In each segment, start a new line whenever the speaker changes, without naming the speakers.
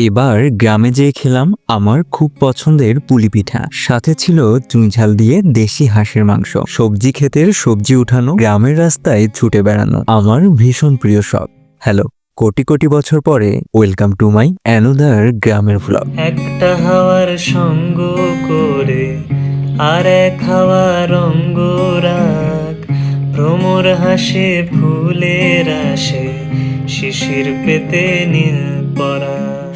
এবার গ্রামে যেয়ে খেলাম আমার খুব পছন্দের পুলি পিঠা। সাথে ছিল চুইঝাল দিয়ে দেশি হাঁসের মাংস। সবজি ক্ষেতের সবজি উঠানো, গ্রামের রাস্তায় ছুটে বেড়ানো আমার ভীষণ প্রিয় শখ। হ্যালো, কোটি কোটি বছর পরে ওয়েলকাম টু মাই অ্যানোদার গ্রামের ভ্লগ
একটা হাওয়ার সঙ্গ করে আর এক হাওয়ার রঙ্গ রাগ ভ্রমর হাসে ফুলের আসে শিশির পেতে নীল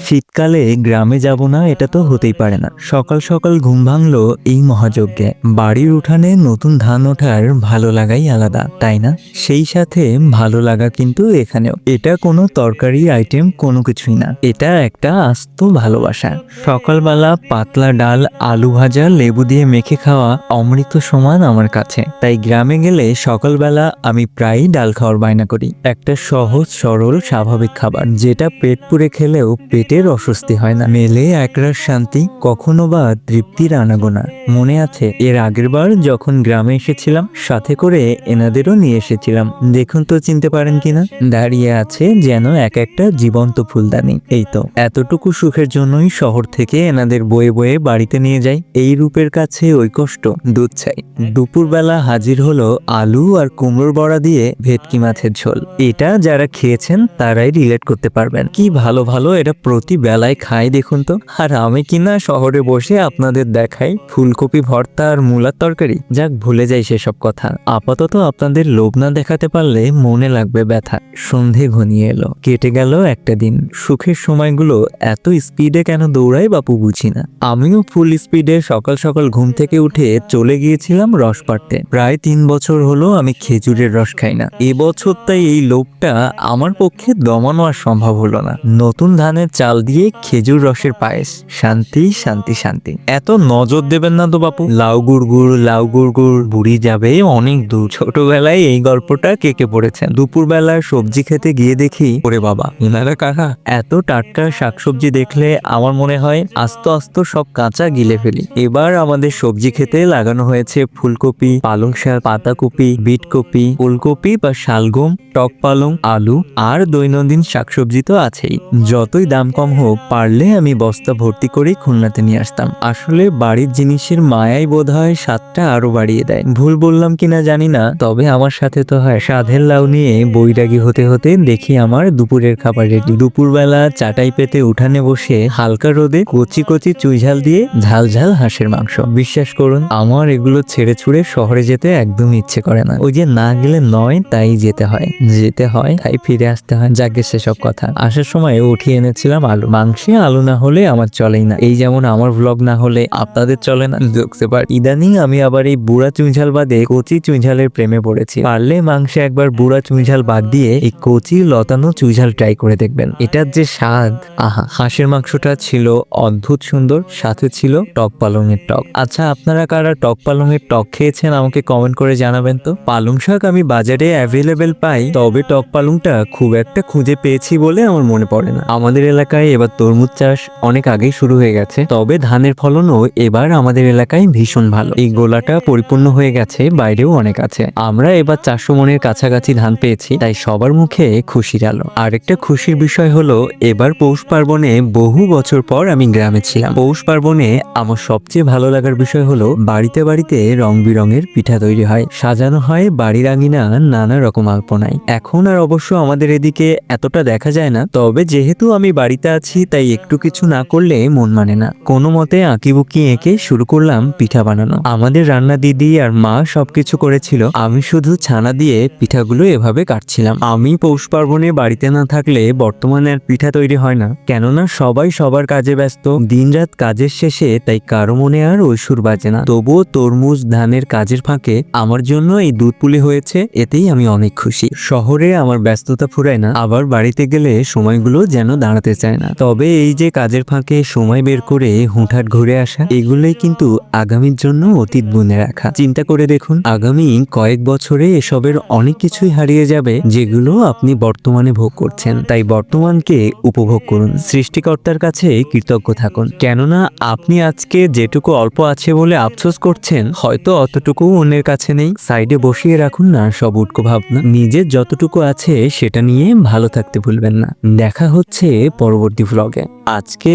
শীতকালে গ্রামে যাব না, এটা তো হতেই পারে না। সকাল সকাল ঘুম ভাঙলো এই মহাযজ্ঞে। বাড়ির উঠানে নতুন ধান ওঠার ভালো লাগাই আলাদা, তাই না? সেই সাথে ভালো লাগা কিন্তু এখানেও। এটা কোনো তরকারি আইটেম কোনো কিছুই না। এটা একটা আস্ত ভালোবাসা। সকালবেলা পাতলা ডাল, আলু ভাজা, লেবু দিয়ে মেখে খাওয়া অমৃত সমান আমার কাছে। তাই গ্রামে গেলে সকালবেলা আমি প্রায়ই ডাল খাওয়ার বায়না করি। একটা সহজ, সরল, স্বাভাবিক খাবার, যেটা পেট পুড়ে খেলেও পেটের অস্বস্তি হয় না। মেলে একরাশ শান্তি, কখনো বা তৃপ্তির আনাগোনা। মনে আছে, এর আগের বার যখন গ্রামে এসেছিলাম, সাথে করে এনাদেরও নিয়ে এসেছিলাম। দেখুন তো, চিনতে পারেন কিনা? দাঁড়িয়ে আছে যেন এক একটা জীবন্ত ফুলদানি। এই তো, এতটুকু সুখের জন্যই শহর থেকে এনাদের বয়ে বয়ে বাড়িতে নিয়ে যাই। এই রূপের কাছে ওই কষ্ট, দুধ চাই। দুপুরবেলা হাজির হলো আলু আর কুমড়োর বড়া দিয়ে ভেটকি মাছের ঝোল। এটা যারা খেয়েছেন, তারাই রিলেট করতে পারবেন। কি ভালো ভালো এটা প্রতি বেলায় খাই দেখুন তো। আর আমি কিনা শহরে বসে আপনাদের দেখাই ফুলকপি, ভর্তা আর মূলার তরকারি? যাক, ভুলে যাই সেসব কথা। আপাতত আপনাদের লোভ না দেখাতে পারলে মনে লাগবে ব্যথা। সন্ধে ঘনিয়ে এলো। কেটে গেল একটা দিন। সুখের সময়গুলো এত স্পিডে কেন দৌড়াই বাপু বুঝি না। আমিও ফুল স্পিডে সকাল সকাল ঘুম থেকে উঠে চলে গিয়েছিলাম রস পাড়তে প্রায় তিন বছর হলো আমি খেজুরের রস খাই না। এবছর তাই এই লোভটা আমার পক্ষে দমানো আর সম্ভব হলো না। নতুন ধানের চাল দিয়ে খেজুর রসের পায়েস। শান্তি শান্তি শান্তি। এত নজর দেবেন না তো বাপু। লাউ গুড় গুড়, লাউ গুড় গুড়, বুড়ি যাবে অনেক দূর। ছোটবেলায় এই গল্পটা কেকে পড়েছেন? দুপুর দুপুরবেলা সবজি খেতে গিয়ে দেখি, ওরে বাবা এনারা কাকা এত টাটকা শাকসবজি দেখলে আমার মনে হয় আস্ত আস্ত সব কাঁচা গিলে ফেলি। এবার আমাদের সবজি খেতে লাগানো হয়েছে ফুলকপি, পালং শাক, পাতাকপি, বিটকপি ফুলকপি বা শালগম, টক পালং, আলু, আর দৈনন্দিন শাকসবজি তো আছেই। যতই দাম কম হোক, পারলে আমি বস্তা ভর্তি করে খুলনাতে নিয়ে আসতাম। আসলে বাড়ির জিনিসের মায়াই বোধ হয় স্বাদটা আরও বাড়িয়ে দেয়। ভুল বললাম কিনা জানি না, তবে আমার সাথে তো হয়। সাধের লাউ নিয়ে বৈরাগী হতে হতে দেখি আমার দুপুরের খাবার রেডি দুপুরবেলা চাটাই পেতে উঠানে বসে হালকা রোদে কচি কচি চুইঝাল দিয়ে ঝাল ঝাল হাঁসের মাংস। বিশ্বাস করুন, আমার এগুলো ছেড়ে ছুড়ে শহরে যেতে একদম ইচ্ছে করে না। ওই যে না গেলে নয়, তাই যেতে হয়। যেতে হয়, তাই ফিরে আসতে হয়, যাকে সেসব কথা। আসার সময় উঠিয়ে এনেছিলাম আলু। মাংসে আলু না হলে আমার চলেই না। এই যেমন আমার ভ্লগ না হলে আপনাদের চলে না। দেখতে পার ইদানিং আমি আবার এই বুড়া চুইঝাল বাদে কচি চুইঝালের প্রেমে পড়েছি। পারলে মাংসে একবার বুড়া চুইঝাল বাদ দিয়ে এই কচি লতানো চুইঝাল ট্রাই করে দেখবেন। এটার যে স্বাদ, আহা! হাঁসের মাংসটা ছিল অদ্ভুত সুন্দর, সাথে ছিল টক পালংয়ের টক। আচ্ছা আপনারা কারা টক পালংয়ের টক খেয়েছেন আমাকে কমেন্ট করে জানাবেন তো। পালং শাক আমি বাজারে অ্যাভেলেবেল পাই, তবে টক পালংটা খুব একটা খুঁজে পেয়েছি বলে আমার মনে পড়ে না। আমাদের এলাকায় এবার তরমুজ চাষ অনেক আগেই শুরু হয়ে গেছে, তবে ধানের ফলনও এবার আমাদের এলাকায় ভীষণ ভালো। এই গোলাটা পরিপূর্ণ হয়ে গেছে, বাইরেও অনেক আছে। আমরা এবার চারশো মনের কাছাকাছি ধান পেয়েছি, তাই সবার মুখে খুশির আলো। আরেকটা খুশির বিষয় হলো, এবার পৌষ পার্বণে বহু বছর পর আমি গ্রামে ছিলাম। পৌষ পার্বণে আমার সবচেয়ে ভালো লাগার বিষয় হলো, বাড়িতে বাড়িতে রং বেরঙের পিঠা তৈরি হয়। সাজানো হয় বাড়ির আঙিনা, নানা রকম আলপনায়। এখন আর অবশ্য আমাদের এদিকে এতটা দেখা যায় না, তবে যেহেতু আমি বাড়িতে আছি, তাই একটু কিছু না করলে মন মানে না। কোনো মতে আঁকিবুকি এঁকে শুরু করলাম পিঠা বানানো। আমাদের রান্না দিদি আর মা সবকিছু করেছিল। আমি শুধু ছানা দিয়ে পিঠাগুলো এভাবে কাটছিলাম। আমি পৌষ পার্বণে বাড়িতে না থাকলে বর্তমানে আর পিঠা তৈরি হয় না। কেননা সবাই সবার কাজে ব্যস্ত। দিনরাত কাজের শেষে, তাই কারও মনে আর ঐশ্বর বাজে না। তবুও তরমুজ ধানের কাজের ফাঁকে আমার জন্য এই দুধ পুলি হয়েছে। এতেই আমি অনেক খুশি। শহরে আমার ব্যস্ততা ফুরায় না। আবার বাড়িতে গেলে সময়গুলো যেন দাঁড়াতে চায় না। তবে এই যে কাজের ফাঁকে সময় বের করে হুঁটহাট ঘুরে আসা, এগুলোই কিন্তু আগামীর জন্য অতীত বুনে রাখা। চিন্তা করে দেখুন, আগামী কয়েক বছরে এসবের অনেক কিছুই হারিয়ে যাবে যেগুলো আপনি বর্তমানে ভোগ করছেন। তাই বর্তমানকে উপভোগ করুন, সৃষ্টিকর্তার কাছে কৃতজ্ঞ থাকুন। কেননা আপনি আজকে যেটুকু অল্প আছে বলে আফসোস করছেন, হয়তো অতটুকু অন্যের কাছে নেই। সাইডে বসিয়ে রাখুন না সব উটকো ভাবনা। নিজের যতটুকু আছে সেটা নিয়ে ভালো থাকতে ভুলবেন না। দেখা হচ্ছে পরবর্তী পরবর্তী ভ্লগে আজকে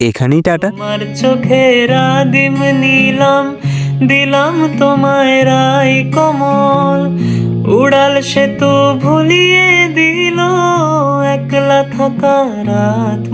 এখানেই টাটা।
আমার চোখের আদিম নিলাম, দিলাম তোমায় রাই কমল। উড়াল সেতু ভুলিয়ে দিল, একলা থাকা রাত